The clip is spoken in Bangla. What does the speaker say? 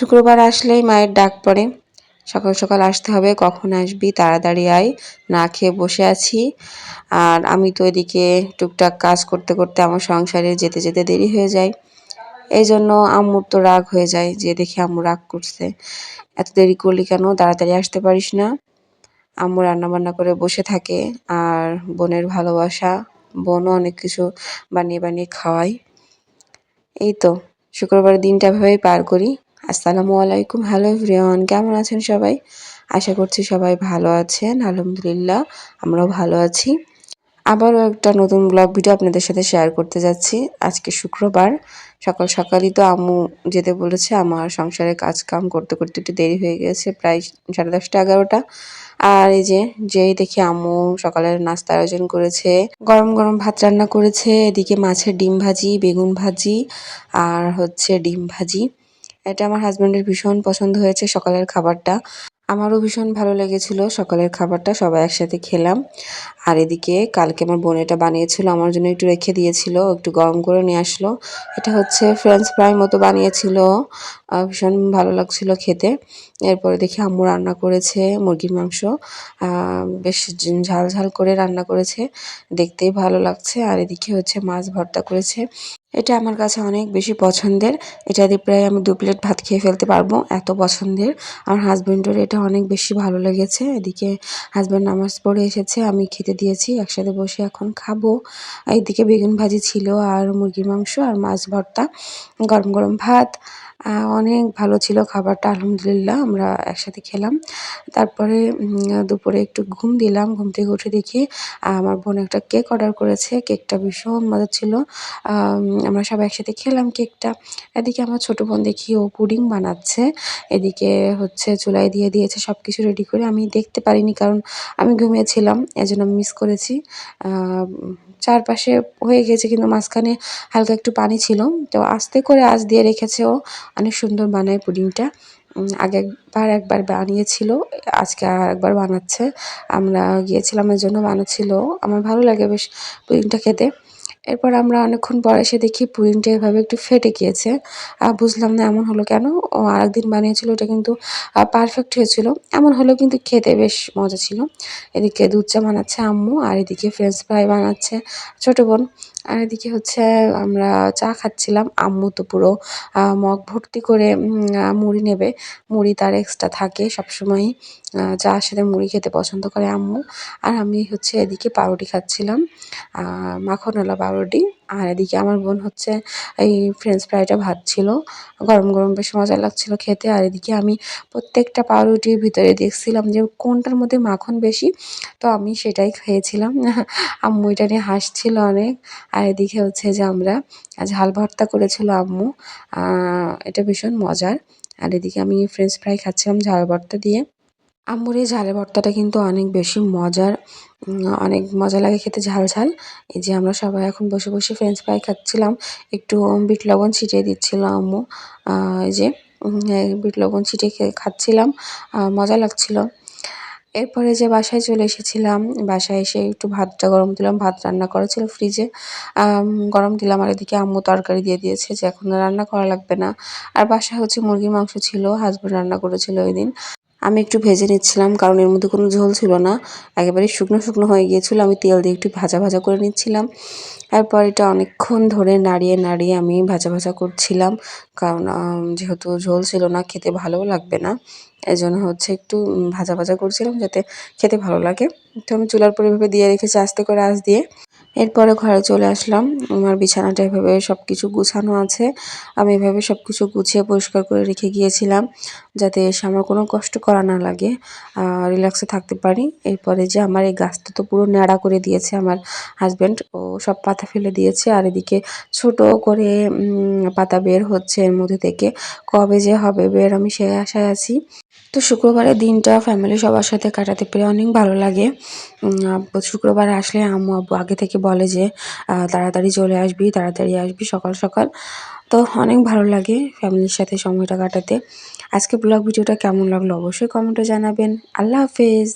শুক্রবার আসলেই মায়ের ডাক পড়ে। সকাল সকাল আসতে হবে, কখন আসবি, তাড়াতাড়ি আয়, না খেয়ে বসে আছি। আর আমি তো এদিকে টুকটাক কাজ করতে করতে আমার সংসারে যেতে যেতে দেরি হয়ে যায়। এই জন্য আম্মুর তো রাগ হয়ে যায় যে দেখে আম্মু রাগ করছে। এত দেরি করলি কেন? তাড়াতাড়ি আসতে পারিস না। আম্মু রান্নাবান্না করে বসে থাকে আর বোনের ভালোবাসা, বোনও অনেক কিছু বানিয়ে বানিয়ে খাওয়াই এই তো, শুক্রবারের দিনটা ভাবেই পার করি। আসসালামু আলাইকুম। হ্যালো এভরিওয়ান কেমন আছেন সবাই? আশা করছি সবাই ভালো আছেন, আলহামদুলিল্লাহ, আমরাও ভালো আছি। আবারও একটা নতুন ব্লগ ভিডিও আপনাদের সাথে শেয়ার করতে যাচ্ছি। আজকে শুক্রবার, সকাল সকালই তো আম্মু যেতে বলেছে, আমার সংসারে কাজ কাম করতে করতে একটু দেরি হয়ে গেছে, প্রায় সাড়ে দশটা, এগারোটা। আর এই যে, যেই দেখি আম্মু সকালের নাস্তা আয়োজন করেছে, গরম গরম ভাত রান্না করেছে, এদিকে মাছের ডিম ভাজি, বেগুন ভাজি, আর হচ্ছে ডিম ভাজি। এটা আমার হাজব্যান্ডের ভীষণ পছন্দ হয়েছে সকালের খাবারটা। আমারও ভীষণ ভালো লেগেছিল সকালের খাবারটা, সবাই একসাথে খেলাম। আর এদিকে কালকে আমার বোন এটা বানিয়েছিল, আমার জন্য একটু রেখে দিয়েছিল, একটু গরম করে নিয়ে আসলো। এটা হচ্ছে ফ্রেঞ্চ ফ্রাই মতো বানিয়েছিল ভীষণ ভালো লাগছিল খেতে। এরপরে দেখি আম্মু রান্না করেছে মুরগির মাংস বেশ ঝাল ঝাল করে রান্না করেছে, দেখতেই ভালো লাগছে। আর এদিকে হচ্ছে মাছ ভর্তা করেছে। এটা আমার কাছে অনেক বেশি পছন্দের। এটা দিয়ে প্রায় আমি দু প্লেট ভাত খেয়ে ফেলতে পারব এত পছন্দের। আমার হাজব্যান্ডের এটা অনেক বেশি ভালো লেগেছে। এদিকে হাজব্যান্ড নামাজ পড়ে এসেছে, আমি খেতে দিয়েছি, একসাথে বসে এখন খাব। এদিকে বেগুন ভাজি ছিল আর মুরগির মাংস আর মাছ ভর্তা, গরম গরম ভাত। অনেক ভালো ছিল খাবারটা, আলহামদুলিল্লাহ আমরা একসাথে খেলাম। তারপরে দুপুরে একটু ঘুম দিলাম, ঘুম থেকে উঠে দেখি আমার বোন একটা কেক অর্ডার করেছে, কেকটা ভীষণ মজা ছিল। আমরা সবাই একসাথে খেলাম কেকটা। এদিকে আমার ছোটো বোন দেখি ও পুডিং বানাচ্ছে, এদিকে হচ্ছে চুলাই দিয়ে দিয়েছে সব কিছু রেডি করে। আমি দেখতে পারিনি কারণ আমি ঘুমিয়েছিলাম, এজন্য মিস করেছি। চারপাশে হয়ে গেছে, কিন্তু মাঝখানে হালকা একটু পানি ছিল। তো আস্তে করে আজ দিয়ে রেখেছে ও। অনেক সুন্দর বানায় পুডিংটা। আগে একবার একবার বানিয়েছিল। আজকে আর একবার বানাচ্ছে। আমরা গিয়েছিলাম, এর জন্য বানাচ্ছিল। আমার ভালো লাগে বেশ পুডিংটা খেতে। এরপর আমরা অনেকক্ষণ পর এসে দেখি পুডিংটা এভাবে একটু ফেটে গিয়েছে। আর বুঝলাম না এমন হলো কেন। ও, আরেকদিন বানিয়েছিল, ওটা কিন্তু পারফেক্ট হয়েছিল। এমন হলেও কিন্তু খেতে বেশ মজা ছিল। এদিকে দুধ চা বানাচ্ছে আম্মু, আর এদিকে ফ্রেঞ্চ ফ্রাই বানাচ্ছে ছোটো বোন। আর এদিকে হচ্ছে, আমরা চা খাচ্ছিলাম। আম্মু তো পুরো মগ ভর্তি করে মুড়ি নেবে। মুড়ি তার এক্সট্রা থাকে সবসময়ই। চার সাথে মুড়ি খেতে পছন্দ করে আম্মু। আর আমি হচ্ছে এদিকে পাউরুটি খাচ্ছিলাম। মাখন মাখনওয়ালা পাউরুটি আর এদিকে আমার বোন হচ্ছে এই ফ্রেঞ্চ ফ্রাইটা ভাজছিল। গরম গরম বেশ মজা লাগছিল খেতে। আর এদিকে আমি প্রত্যেকটা পাউরুটির ভিতরে দেখছিলাম যে কোনটার মধ্যে মাখন বেশি, তো আমি সেটাই খেয়েছিলাম। আম্মু এটা নিয়ে হাসছিল অনেক। আর এদিকে হচ্ছে যে আমরা ঝাল ভর্তা করেছিল আম্মু। এটা ভীষণ মজার। আর এদিকে আমি ফ্রেঞ্চ ফ্রাই খাচ্ছিলাম ঝাল ভর্তা দিয়ে। আম্মুর এই ঝালের ভর্তাটা কিন্তু অনেক বেশি মজার অনেক মজা লাগে খেতে ঝাল ঝাল। এই যে আমরা সবাই এখন বসে বসে ফ্রেঞ্চ ফ্রাই খাচ্ছিলাম, একটু বিট লবণ ছিটিয়ে দিচ্ছিল আম্মু। এই যে বিট লবণ ছিটিয়ে খেয়ে খাচ্ছিলাম মজা লাগছিল। এরপরে যে বাসায় চলে এসেছিলাম, বাসায় এসে একটু ভাতটা গরম দিলাম, ভাত রান্না করেছিল ফ্রিজে গরম দিলাম, আর এদিকে আম্মু তরকারি দিয়ে দিয়েছে যে এখন রান্না করা লাগবে না। আর বাসায় হচ্ছে মুরগির মাংস ছিল হাজব্যান্ড রান্না করেছিল ওই দিন। আমি একটু ভেজে নিচ্ছিলাম, কারণ এর মধ্যে কোনো ঝোল ছিল না। একেবারে শুকনো শুকনো হয়ে গিয়েছিল, আমি তেল দিয়ে একটু ভাজা ভাজা করে নিচ্ছিলাম। এরপর এটা অনেকক্ষণ ধরে নাড়িয়ে নাড়িয়ে আমি ভাজা ভাজা করছিলাম, কারণ যেহেতু ঝোল ছিল না, খেতে ভালোও লাগবে না। এই জন্য হচ্ছে একটু ভাজা ভাজা করছিলাম যাতে খেতে ভালো লাগে। তো আমি চুলার পরে এভাবে দিয়ে রেখেছি আস্তে করে আঁচ দিয়ে। এরপরে ঘরে চলে আসলাম। আমার বিছানাটা এভাবে সব কিছু গুছানো আছে। আমি এভাবে সব কিছু গুছিয়ে পরিষ্কার করে রেখে গিয়েছিলাম যাতে এসে আমার কোনো কষ্ট করা না লাগে। রিল্যাক্সে থাকতে পারি। এরপরে যে আমার এই গাছটা তো পুরো ন্যাড়া করে দিয়েছে আমার হাজব্যান্ড ও সব পাতা ফেলে দিয়েছে। আর এদিকে ছোট করে পাতা বের হচ্ছে এর মধ্যে থেকে। কবে যে হবে বের আমি সে আশায় আছি। তো শুক্রবারের দিনটা ফ্যামিলি সবার সাথে কাটাতে পেরে অনেক ভালো লাগে। শুক্রবার আসলে আম্মু, আব্বু আগে থেকে বলে যে তাড়াতাড়ি চলে আসবি, তাড়াতাড়ি আসবি, সকাল সকাল। তো অনেক ভালো লাগে ফ্যামিলির সাথে সময়টা কাটাতে। আজকে ব্লগ ভিডিওটা কেমন লাগল অবশ্যই কমেন্টে জানাবেন। আল্লাহ হাফেজ।